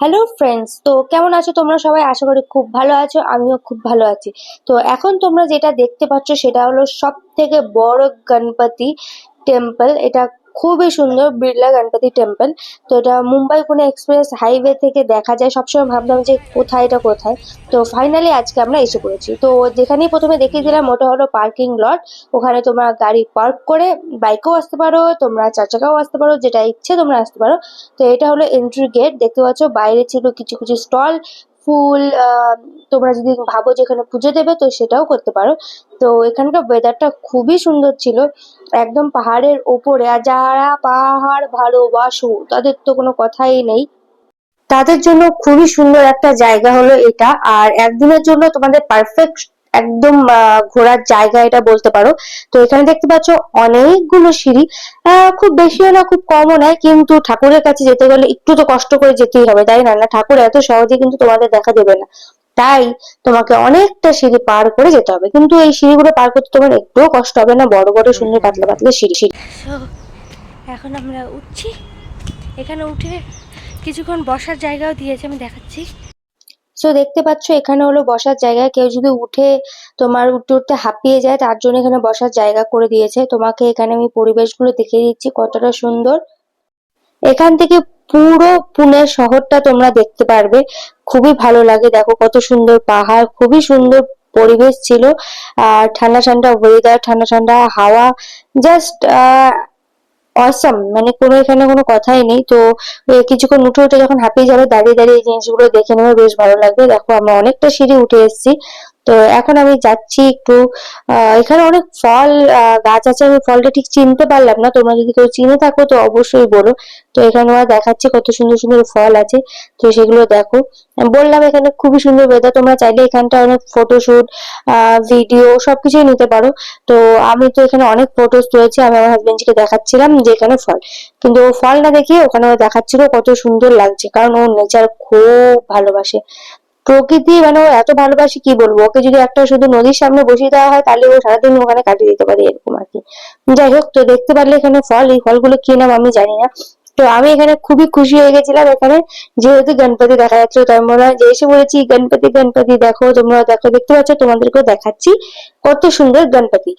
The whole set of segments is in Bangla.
হ্যালো ফ্রেন্ডস তো কেমন আছো তোমরা সবাই? আশা করি খুব ভালো আছো, আমিও খুব ভালো আছি। তো এখন তোমরা যেটা দেখতে পাচ্ছ, সেটা হলো সব থেকে বড় গণপতি টেম্পল এটা খুবই সুন্দর বিড়লা গণপতি টেম্পল তো এটা মুম্বাই পুনে এক্সপ্রেস হাইওয়ে থেকে দেখা যায়। সবসময় ভাবলাম যে কোথায় এটা কোথায়। তো ফাইনালি আজকে আমরা এসে পড়েছি। তো যেখানেই প্রথমে দেখিয়ে দিলাম ওটা হলো পার্কিং লট ওখানে তোমরা গাড়ি পার্ক করে বাইকেও আসতে পারো, তোমরা চার চাকাও আসতে পারো, যেটা ইচ্ছে তোমরা আসতে পারো। তো এটা হলো এন্ট্রি গেট দেখতে পাচ্ছ, বাইরে ছিল কিছু কিছু স্টল ফুল তোমরা যদি ভাবো যে এখানে পুজো দেবে, তো সেটাও করতে পারো। তো এখানকার ওয়েদারটা খুবই সুন্দর ছিল। একদম পাহাড়ের ওপরে, আর যারা পাহাড় ভালোবাসো, তাদের তো কোনো কথাই নেই। তাদের জন্য খুবই সুন্দর একটা জায়গা হলো এটা। আর একদিনের জন্য তোমাদের পারফেক্ট একদম ঘোরার জায়গা এটা বলতে পারো। তো এখানে দেখতে পাচ্ছ অনেকগুলো সিঁড়ি। খুব বেশিও না, খুব কমও নয়, কিন্তু ঠাকুরের কাছে যেতে গেলে একটু তো কষ্ট করে যেতেই হবে। তাই না? না, ঠাকুর এত সহজে কিন্তু তোমাদের দেখা দেবে না। তাই তোমাকে অনেকটা সিঁড়ি পার করে যেতে হবে। কিন্তু এই সিঁড়িগুলো পার করতে তোমার একটুও কষ্ট হবে না, বড় বড়, সুন্দর, পাতলা পাতলা সিঁড়ি সিঁড়ি। এখন আমরা উঠছি। এখানে উঠে কিছুক্ষণ বসার জায়গাও দিয়েছে, আমি দেখাচ্ছি। সো দেখতে পাচ্ছ, এখানে হলো বসার জায়গা। কেউ যদি উঠে তোমার উঠতে উঠতে হাঁপিয়ে যায়, তার জন্য এখানে বসার জায়গা করে দিয়েছে। তোমাকে এখানে আমি পরিবেশগুলো দেখিয়ে দিচ্ছি, কতটা সুন্দর। এখান থেকে পুরো পুনে শহরটা তোমরা দেখতে পারবে। খুবই ভালো লাগে, দেখো কত সুন্দর পাহাড়, খুবই সুন্দর পরিবেশ ছিল। আর ঠান্ডা ঠান্ডা ওয়েদার ঠান্ডা ঠান্ডা হাওয়া জাস্ট অসম মানে কোনো এখানে কোনো কথাই নেই। তো কিছুক্ষণ উঠে উঠে যখন হাঁপিয়ে যাবে, দাঁড়িয়ে দাঁড়িয়ে এই জিনিসগুলো দেখে নেবে, বেশ ভালো লাগবে। দেখো, আমরা অনেকটা সিঁড়ি উঠে এসেছি। তো এখন আমি যাচ্ছি একটু এখানে অনেক ফল গাছ আছে, আমি ফলটা ঠিক চিনতে পারলাম না, তোমরা যদি কেউ চিনে থাকো তো অবশ্যই বলো। তো এখানে ওরা দেখাচ্ছে কত সুন্দর সুন্দর ফল আছে, তো সেগুলো দেখো। বললাম এখানে খুবই সুন্দর ওয়েদার তোমরা চাইলে এখানটা অনেক ফটোশুট ভিডিও সবকিছুই নিতে পারো। তো আমি তো এখানে অনেক ফটোস তুলেছি, আমি আমার হাজবেন্ডকে দেখাচ্ছিলাম যে এখানে ফল। কিন্তু ও ফল না দেখিয়ে ওখানে ও দেখাচ্ছিল কত সুন্দর লাগছে, কারণ ও নেচার খুব ভালোবাসে। প্রকৃতি মানে ও এত ভালোবাসে, কি বলব? ওকে যদি একটা শুধু নদীর সামনে বসিয়ে দেওয়া হয়, তাহলে ও সারাদিন ওখানে কাটিয়ে দিতে পারে এরকম আর কি। যাই হোক, তো দেখতে পারলে এখানে ফল, এই ফলগুলো কি নাম আমি জানি না। তো আমি এখানে খুবই খুশি হয়ে গেছিলাম এখানে। যেহেতু গণপতি দেখা যাচ্ছে, তো আমি বললাম যে এসে বলেছি, গণপতি গণপতি, দেখো, তোমরা দেখো, দেখতে পাচ্ছ, তোমাদেরকেও দেখাচ্ছি। কত সুন্দর গণপতি।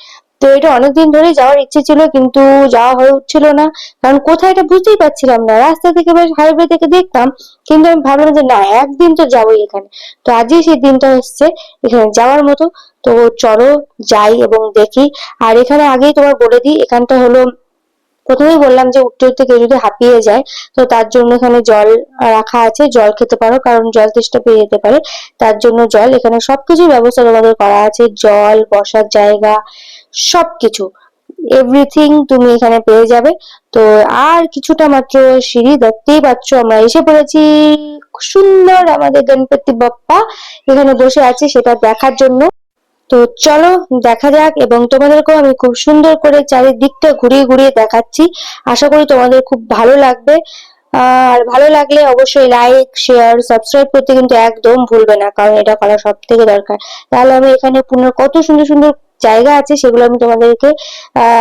তো এটা অনেকদিন ধরে যাওয়ার ইচ্ছে ছিল, কিন্তু যাওয়া হয়ে উঠছিল না। কারণ কোথায় এটা বুঝতেই পারছিলাম না। রাস্তা থেকে বেশ হাইওয়ে থেকে দেখতাম, কিন্তু আমি ভাবলাম যে না, একদিন তো যাবোই এখানে। তো আজই সেই দিনটা এসছে, এখানে যাওয়ার মতো। তো চলো যাই এবং দেখি। আর এখানে আগেই তোমার বলে দিই, এখানটা হলো, প্রথমেই বললাম যে উঠতে উঠতে কেউ যদি হাঁপিয়ে যায়, তো তার জন্য এখানে জল রাখা আছে। জল খেতে পারো, কারণ জল তেষ্টা পেয়ে যেতে পারে। তার জন্য জল, এখানে সবকিছুর ব্যবস্থা তোমাদের করা আছে। জল, বসার জায়গা সবকিছু। এভরিথিং তুমি এখানে পেয়ে যাবে। তো আর কিছুটা মাত্র সিঁড়ি দেখতেই পাচ্ছ, আমরা এসে পড়েছি সুন্দর আমাদের গণপতি বাপ্পা। এখানে বসে আছে সেটা দেখার জন্য। তো চলো দেখা যাক, এবং তোমাদেরকেও আমি খুব সুন্দর করে চারিদিকটা ঘুরিয়ে ঘুরিয়ে দেখাচ্ছি। আশা করি তোমাদের খুব ভালো লাগবে। আর ভালো লাগলে অবশ্যই লাইক শেয়ার সাবস্ক্রাইব করতে কিন্তু একদম ভুলবে না, কারণ এটা করা সব থেকে দরকার। তাহলে আমি এখানে পুনর কত সুন্দর সুন্দর জায়গা আছে সেগুলো আমি তোমাদেরকে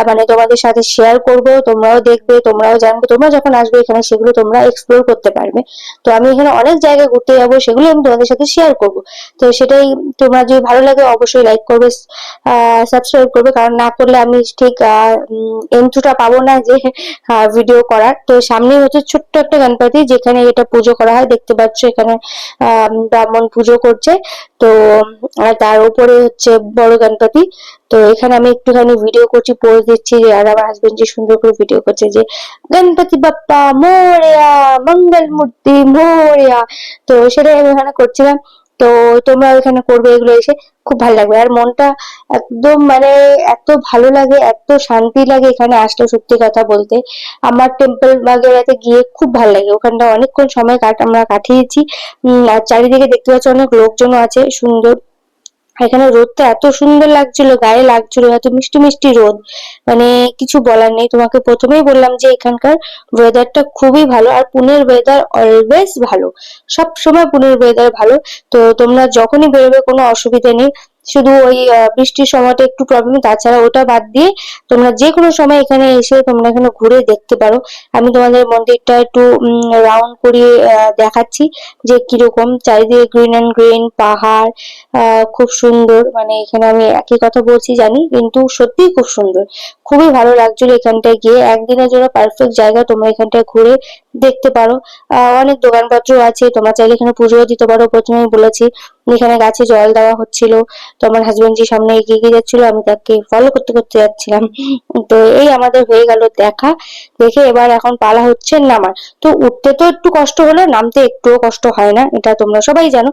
মানে তোমাদের সাথে শেয়ার করব, তোমরাও দেখবে, তোমরাও জানবে, তোমরা যখন আসবে এখানে সেগুলো তোমরা এক্সপ্লোর করতে পারবে। তো আমি এখানে অনেক জায়গায় ঘুরতে যাব, সেগুলো আমি তোমাদের সাথে শেয়ার করব। তো সেটাই তোমার যদি ভালো লাগে অবশ্যই লাইক করবে সাবস্ক্রাইব করবে, কারণ না করলে আমি ঠিক এন্ট্রুটা পাবো না যে ভিডিও করার। তো সামনে হচ্ছে ছোট্ট একটা গণপতি, যেখানে এটা পুজো করা হয়। দেখতে পাচ্ছ এখানে ব্রাহ্মণ পুজো করছে। তো তার উপরে হচ্ছে বড় গণপতি। তো এখানে আমি একটুখানি ভিডিও করছি পোজ দিচ্ছি যে, আর আমার হাজবেন্ড যে সুন্দর করে ভিডিও করছে যে, গণপতি বাপ্পা, মোরিয়া মঙ্গল মূর্তি মোরিয়া। তো সেটাই আমি এখানে করছিলাম। তো তোমরা এখানে করবে এগুলো এসে, খুব ভালো লাগবে। আর মনটা একদম মানে এত ভালো লাগে, এত শান্তি লাগে এখানে আসলে সত্যি কথা বলতে। আমার টেম্পল বাগেরাতে গিয়ে খুব ভালো লাগে। ওখানটা অনেকক্ষণ সময় কাট, আমরা কাটিয়েছি। আর চারিদিকে দেখতে পাচ্ছি অনেক লোকজনও আছে, সুন্দর। এখানে রোদটা এত সুন্দর লাগছিল, গায়ে লাগছিল, এত মিষ্টি মিষ্টি রোদ। মানে কিছু বলার নেই, তোমাকে প্রথমেই বললাম যে এখানকার ওয়েদারটা খুবই ভালো, আর পুনের ওয়েদার অলওয়েজ ভালো। সব সময় পুনের ওয়েদার ভালো। তো তোমরা যখনই বেরোবে কোনো অসুবিধা নেই। শুধু ওই বৃষ্টির সময়টা একটু প্রবলেম তাছাড়া ওটা বাদ দিয়ে তোমরা যে কোনো সময় এখানে এসে তোমরা এখানে ঘুরে দেখতে পারো। আমি তোমাদের মন্দিরটা একটু রাউন্ড করিয়ে দেখাচ্ছি যে কীরকম। চারিদিকে গ্রিন অ্যান্ড গ্রিন পাহাড় খুব সুন্দর। মানে এখানে আমি একই কথা বলছি, জানি, কিন্তু সত্যিই খুব সুন্দর। খুবই ভালো লাগছিল এখানটায় গিয়ে। একদিনের জন্য পারফেক্ট জায়গা তোমরা এখানটায় ঘুরে দেখতে পারো। অনেক দোকানপত্র আছে। তোমরা চাইলে এখানে পুজোও দিতে পারো, প্রথমেই বলেছি। এখানে গাছে জল দেওয়া হচ্ছিল। তো আমার হাজবেন্ড যে সামনে এগিয়ে এগিয়ে যাচ্ছিল, আমি তাকে ফলো করতে করতে যাচ্ছিলাম। তো এই আমাদের হয়ে গেল দেখা। দেখে এবার এখন পালা হচ্ছে নামার। তো উঠতে তো একটু কষ্ট হলো, নামতে একটুও কষ্ট হয় না, এটা তোমরা সবাই জানো।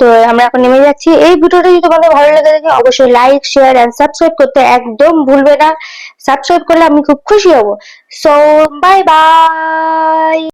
তো আমরা এখন নেমে যাচ্ছি। এই ভিডিওটা যদি তোমাদের ভালো লেগে থাকে অবশ্যই লাইক শেয়ার এন্ড সাবস্ক্রাইব করতে একদম ভুলবে না। সাবস্ক্রাইব করলে আমি খুব খুশি হব। So bye bye